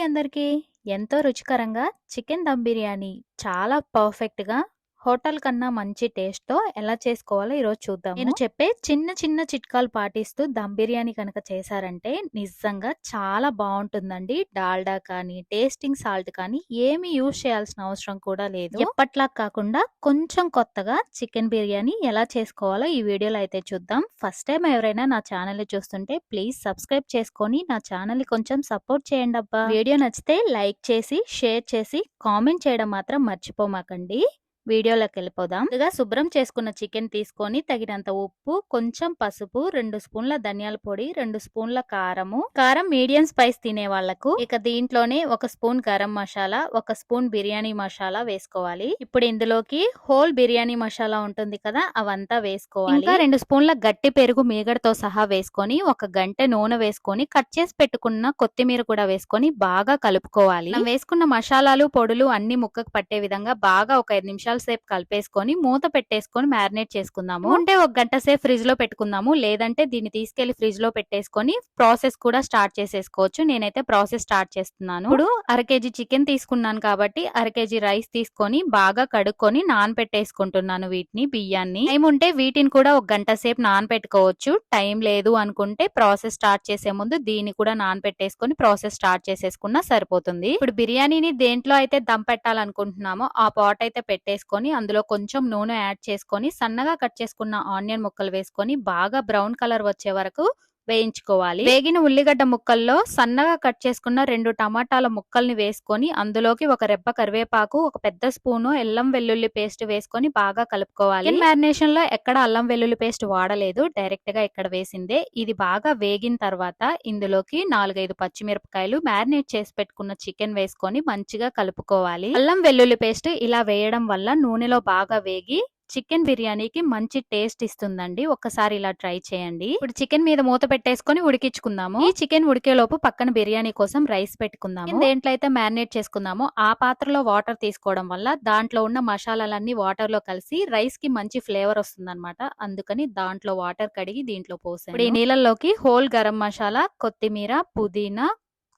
అందరికీ. ఎంతో రుచికరంగా చికెన్ దమ్ బిర్యానీ చాలా పర్ఫెక్ట్‌గా హోటల్ కన్నా మంచి టేస్ట్‌తో ఎలా చేసుకోవాలో ఈరోజు చూద్దాం నేను చెప్పే చిన్న చిన్న చిట్కాలు పాటిస్తూ దమ్ బిర్యానీ కనుక చేశారంటే నిజంగా చాలా బాగుంటుందండి డాల్డా కానీ, టేస్టింగ్ సాల్ట్ కానీ ఏమి యూజ్ చేయాల్సిన అవసరం కూడా లేదు. ఎప్పట్లా కాకుండా కొంచెం కొత్తగా చికెన్ బిర్యానీ ఎలా చేసుకోవాలో ఈ వీడియోలో అయితే చూద్దాం. ఫస్ట్ టైం ఎవరైనా నా ఛానల్ చూస్తుంటే ప్లీజ్ సబ్స్క్రైబ్ చేసుకొని నా ఛానల్‌ని కొంచెం సపోర్ట్ చేయండబ్బా! వీడియో నచ్చితే లైక్ చేసి, షేర్ చేసి, కామెంట్ చేయడం మాత్రం మర్చిపోమాకండి. వీడియోలోకెళ్ళిపోదాం. ముందుగా శుభ్రం చేసుకున్న చికెన్ తీసుకొని తగినంత ఉప్పు, కొంచెం పసుపు, రెండు స్పూన్ల ధనియాల పొడి, రెండు స్పూన్ల కారము, కారం మీడియం స్పైస్ తినే వాళ్ళకు ఇక దీంట్లోనే ఒక స్పూన్ గరం మసాలా, ఒక స్పూన్ బిర్యానీ మసాలా వేసుకోవాలి. ఇప్పుడు ఇందులోకి హోల్ బిర్యానీ మసాలా ఉంటుంది కదా అవంతా వేసుకోవాలి. ఇంకా రెండు స్పూన్ల గట్టి పెరుగు మీగడతో సహా వేసుకొని ఒక గంట నూనె వేసుకొని కట్ చేసి పెట్టుకున్న కొత్తిమీర కూడా వేసుకొని బాగా కలుపుకోవాలి. వేసుకున్న మసాలాలు, పొడులు అన్ని ముక్కకు పట్టే విధంగా బాగా ఒక ఐదు నిమిషాలు సేపు కలిపేసుకొని మూత పెట్టేసుకొని మ్యారినేట్ చేసుకుందాము. ఉంటే ఒక గంట సేపు ఫ్రిడ్జ్లో పెట్టుకుందాము. లేదంటే దీన్ని తీసుకెళ్ళి ఫ్రిడ్జ్లో పెట్టేసుకొని ప్రాసెస్ కూడా స్టార్ట్ చేసేసుకోవచ్చు. నేనైతే ప్రాసెస్ స్టార్ట్ చేస్తున్నాను. ఇప్పుడు అర కేజీ చికెన్ తీసుకున్నాను కాబట్టి అర కేజీ రైస్ తీసుకొని బాగా కడుక్కొని నానబెట్టేసుకుంటున్నాను వీటిని బియ్యాన్ని. టైం ఉంటే వీటిని కూడా ఒక గంట సేపు నానబెట్టుకోవచ్చు. టైం లేదు అనుకుంటే ప్రాసెస్ స్టార్ట్ చేసే ముందు దీన్ని కూడా నానబెట్టేసుకొని ప్రాసెస్ స్టార్ట్ చేసేసుకున్నా సరిపోతుంది. ఇప్పుడు బిర్యానీని దేంట్లో అయితే దమ్ పెట్టాలనుకుంటున్నామో ఆ పాట్ అయితే వేసుకొని అందులో కొంచెం నూనె యాడ్ చేసుకొని సన్నగా కట్ చేసుకున్న ఆనియన్ ముక్కలు వేసుకొని బాగా బ్రౌన్ కలర్ వచ్చే వరకు వేయించుకోవాలి. వేగిన ఉల్లిగడ్డ ముక్కల్లో సన్నగా కట్ చేసుకున్న రెండు టమాటాల ముక్కల్ని వేసుకొని అందులోకి ఒక రెబ్బ కరివేపాకు, ఒక పెద్ద స్పూను అల్లం వెల్లుల్లి పేస్ట్ వేసుకొని బాగా కలుపుకోవాలి. చికెన్ మ్యారినేషన్లో ఎక్కడ అల్లం వెల్లుల్లి పేస్ట్ వాడలేదు. డైరెక్ట్గా ఇక్కడ వేసిందే. ఇది బాగా వేగిన తర్వాత ఇందులోకి 4, 5 పచ్చిమిరపకాయలు మ్యారినేట్ చేసి పెట్టుకున్న చికెన్ వేసుకొని మంచిగా కలుపుకోవాలి. అల్లం వెల్లుల్లి పేస్ట్ ఇలా వేయడం వల్ల నూనెలో బాగా వేగి చికెన్ బిర్యానీకి మంచి టేస్ట్ ఇస్తుందండి. ఒక్కసారి ఇలా ట్రై చేయండి. ఇప్పుడు చికెన్ మీద మూత పెట్టేసుకొని ఉడికించుకుందాము. ఈ చికెన్ ఉడికేలోపు పక్కన బిర్యానీ కోసం రైస్ పెట్టుకుందాము. దేంట్లో అయితే మ్యారినేట్ చేసుకుందామో ఆ పాత్రలో వాటర్ తీసుకోవడం వల్ల దాంట్లో ఉన్న మసాలాలన్నీ వాటర్లో కలిసి రైస్కి మంచి ఫ్లేవర్ వస్తుందన్నమాట. అందుకని దాంట్లో వాటర్ కడిగి దీంట్లో పోసాను. ఇప్పుడు ఈ నీళ్ళల్లోకి హోల్ గరం మసాలా, కొత్తిమీర, పుదీనా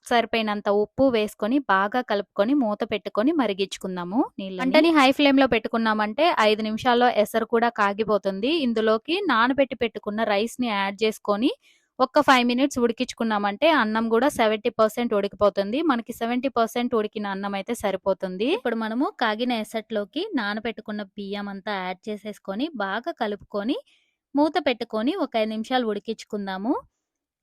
సరిపోయినంత ఉప్పు వేసుకొని బాగా కలుపుకొని మూత పెట్టుకొని మరిగించుకుందాము నీళ్ళని. మంటని హై ఫ్లేమ్లో పెట్టుకున్నామంటే ఐదు నిమిషాల్లో ఎసరు కూడా కాగిపోతుంది. ఇందులోకి నానబెట్టి పెట్టుకున్న రైస్ని యాడ్ చేసుకొని ఒక్క ఫైవ్ మినిట్స్ ఉడికించుకున్నామంటే అన్నం కూడా 70% ఉడికిపోతుంది. మనకి 70% ఉడికిన అన్నం అయితే సరిపోతుంది. ఇప్పుడు మనము కాగిన ఎసట్లోకి నానబెట్టుకున్న బియ్యం అంతా యాడ్ చేసేసుకొని బాగా కలుపుకొని మూత పెట్టుకొని ఒక ఐదు నిమిషాలు ఉడికించుకుందాము.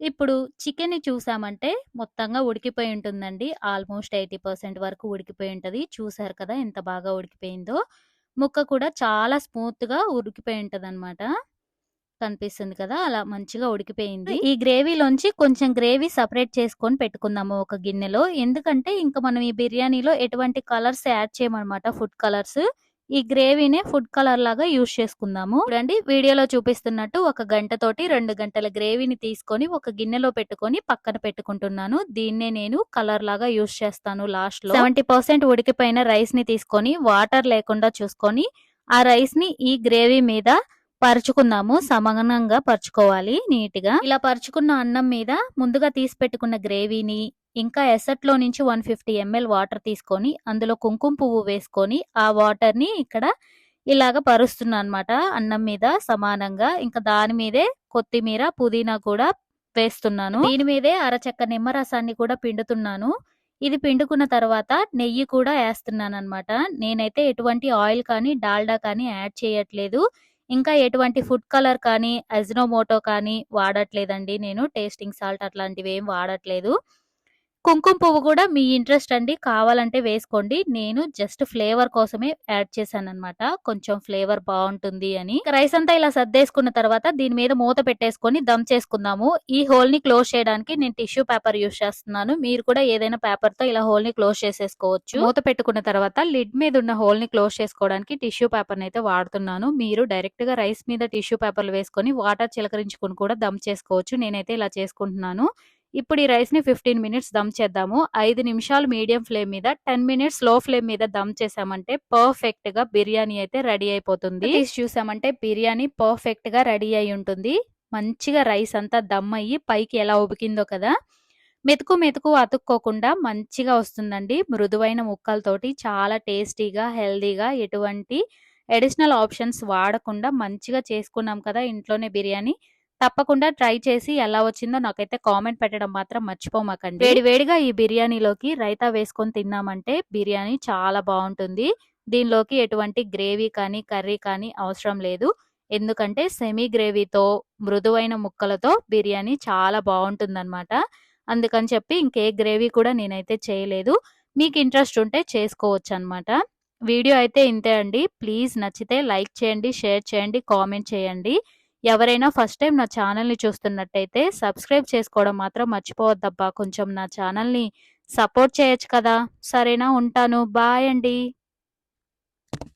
ఇప్పుడు చికెన్‌ని చూసామంటే మొత్తంగా ఉడికిపోయి ఉంటుందండి. ఆల్మోస్ట్ 80% వరకు ఉడికిపోయి ఉంటది. చూసారు కదా ఎంత బాగా ఉడికిపోయిందో. ముక్క కూడా చాలా స్మూత్‌గా ఉడికిపోయి ఉంటదన్నమాట. కనిపిస్తుంది కదా! అలా మంచిగా ఉడికిపోయింది. ఈ గ్రేవీలోంచి కొంచెం గ్రేవీ సపరేట్ చేసుకొని పెట్టుకుందాము ఒక గిన్నెలో. ఎందుకంటే ఇంకా మనం ఈ బిర్యానీలో ఎటువంటి కలర్స్ యాడ్ చేయమన్నమాట ఫుడ్ కలర్స్. ఈ గ్రేవీనే ఫుడ్ కలర్ లాగా యూజ్ చేసుకుందాము. చూడండి వీడియోలో చూపిస్తున్నట్టు ఒక గంటతోటి రెండు గంటల గ్రేవీని తీసుకొని ఒక గిన్నెలో పెట్టుకొని పక్కన పెట్టుకుంటున్నాను. దీన్నే నేను కలర్ లాగా యూజ్ చేస్తాను లాస్ట్లో సెవెంటీ పర్సెంట్ ఉడికిపోయిన రైస్ని తీసుకొని వాటర్ లేకుండా చూసుకొని ఆ రైస్ని ఈ గ్రేవీ మీద పరుచుకుందాము. సమానంగా పరుచుకోవాలి నీట్గా ఇలా పరుచుకున్న అన్నం మీద ముందుగా తీసి పెట్టుకున్న గ్రేవీని ఇంకా ఎసట్లో నుంచి 150 ఎంఎల్ వాటర్ తీసుకొని అందులో కుంకుమ పువ్వు వేసుకొని ఆ వాటర్‌ని ఇక్కడ ఇలాగ పరుస్తున్నా అన్నమాట అన్నం మీద సమానంగా. ఇంకా దాని మీదే కొత్తిమీర, పుదీనా కూడా వేస్తున్నాను. దీని మీదే అరచెక్క నిమ్మరసాన్ని కూడా పిండుతున్నాను. ఇది పిండుకున్న తర్వాత నెయ్యి కూడా వేస్తున్నాను అనమాట నేనైతే ఎటువంటి ఆయిల్ కానీ, డాల్డా కానీ యాడ్ చేయట్లేదు. ఇంకా ఎటువంటి ఫుడ్ కలర్ కానీ, అజినోమోటో కానీ వాడట్లేదండి నేను. టేస్టింగ్ సాల్ట్ అట్లాంటివి ఏం వాడట్లేదు. కుంకుమ పువ్వు కూడా మీ ఇంట్రెస్ట్ అండి. కావాలంటే వేసుకోండి. నేను జస్ట్ ఫ్లేవర్ కోసమే యాడ్ చేశానన్నమాట. కొంచెం ఫ్లేవర్ బాగుంటుంది అని. రైస్ అంతా ఇలా సర్దేసుకున్న తర్వాత దీని మీద మూత పెట్టేసుకొని దమ్ చేసుకుందాము. ఈ హోల్‌ని క్లోజ్ చేయడానికి నేను టిష్యూ పేపర్ యూజ్ చేస్తున్నాను. మీరు కూడా ఏదైనా పేపర్తో ఇలా హోల్ని క్లోజ్ చేసేసుకోవచ్చు. మూత పెట్టుకున్న తర్వాత లిడ్ మీద ఉన్న హోల్ని క్లోజ్ చేసుకోవడానికి టిష్యూ పేపర్ అయితే వాడుతున్నాను. మీరు డైరెక్ట్గా రైస్ మీద టిష్యూ పేపర్‌లు వేసుకొని వాటర్ చిలకరించుకొని కూడా దమ్ చేసుకోవచ్చు. నేనైతే ఇలా చేసుకుంటున్నాను. ఇప్పుడు ఈ రైస్‌ని 15 మినిట్స్ దమ్ చేద్దాము. ఐదు నిమిషాలు మీడియం ఫ్లేమ్ మీద, 10 మినిట్స్లో ఫ్లేమ్ మీద దమ్ చేసామంటే పర్ఫెక్ట్‌గా బిర్యానీ అయితే రెడీ అయిపోతుంది. చూసామంటే బిర్యానీ పర్ఫెక్ట్‌గా రెడీ అయి ఉంటుంది. మంచిగా రైస్ అంతా దమ్ అయ్యి పైకి ఎలా ఉబికిందో కదా! మెతుకు మెతుకు అతుక్కోకుండా మంచిగా వస్తుందండి. మృదువైన ముక్కలతోటి చాలా టేస్టీగా, హెల్తీగా ఎటువంటి అడిషనల్ ఆప్షన్స్ వాడకుండా మంచిగా చేసుకున్నాం కదా ఇంట్లోనే బిర్యానీ. తప్పకుండా ట్రై చేసి ఎలా వచ్చిందో నాకైతే కామెంట్ పెట్టడం మాత్రం మర్చిపోమాకండి. వేడి వేడిగా ఈ బిర్యానీలోకి రైతా వేసుకొని తిన్నామంటే బిర్యానీ చాలా బాగుంటుంది దీనిలోకి ఎటువంటి గ్రేవీ కానీ, కర్రీ కానీ అవసరం లేదు. ఎందుకంటే సెమీ గ్రేవీతో, మృదువైన ముక్కలతో బిర్యానీ చాలా బాగుంటుందన్నమాట అందుకని చెప్పి ఇంకే గ్రేవీ కూడా నేనైతే చేయలేదు. మీకు ఇంట్రెస్ట్ ఉంటే చేసుకోవచ్చు అనమాట వీడియో అయితే ఇంతే అండి. ప్లీజ్ నచ్చితే లైక్ చేయండి, షేర్ చేయండి, కామెంట్ చేయండి. ఎవరైనా ఫస్ట్ టైం నా ఛానల్‌ని చూస్తున్నట్టయితే సబ్స్క్రైబ్ చేసుకోవడం మాత్రం మర్చిపోవద్దబ్బా! కొంచెం నా ఛానల్‌ని సపోర్ట్ చేయొచ్చు కదా! సరేనా? ఉంటాను. బాయ్ అండి.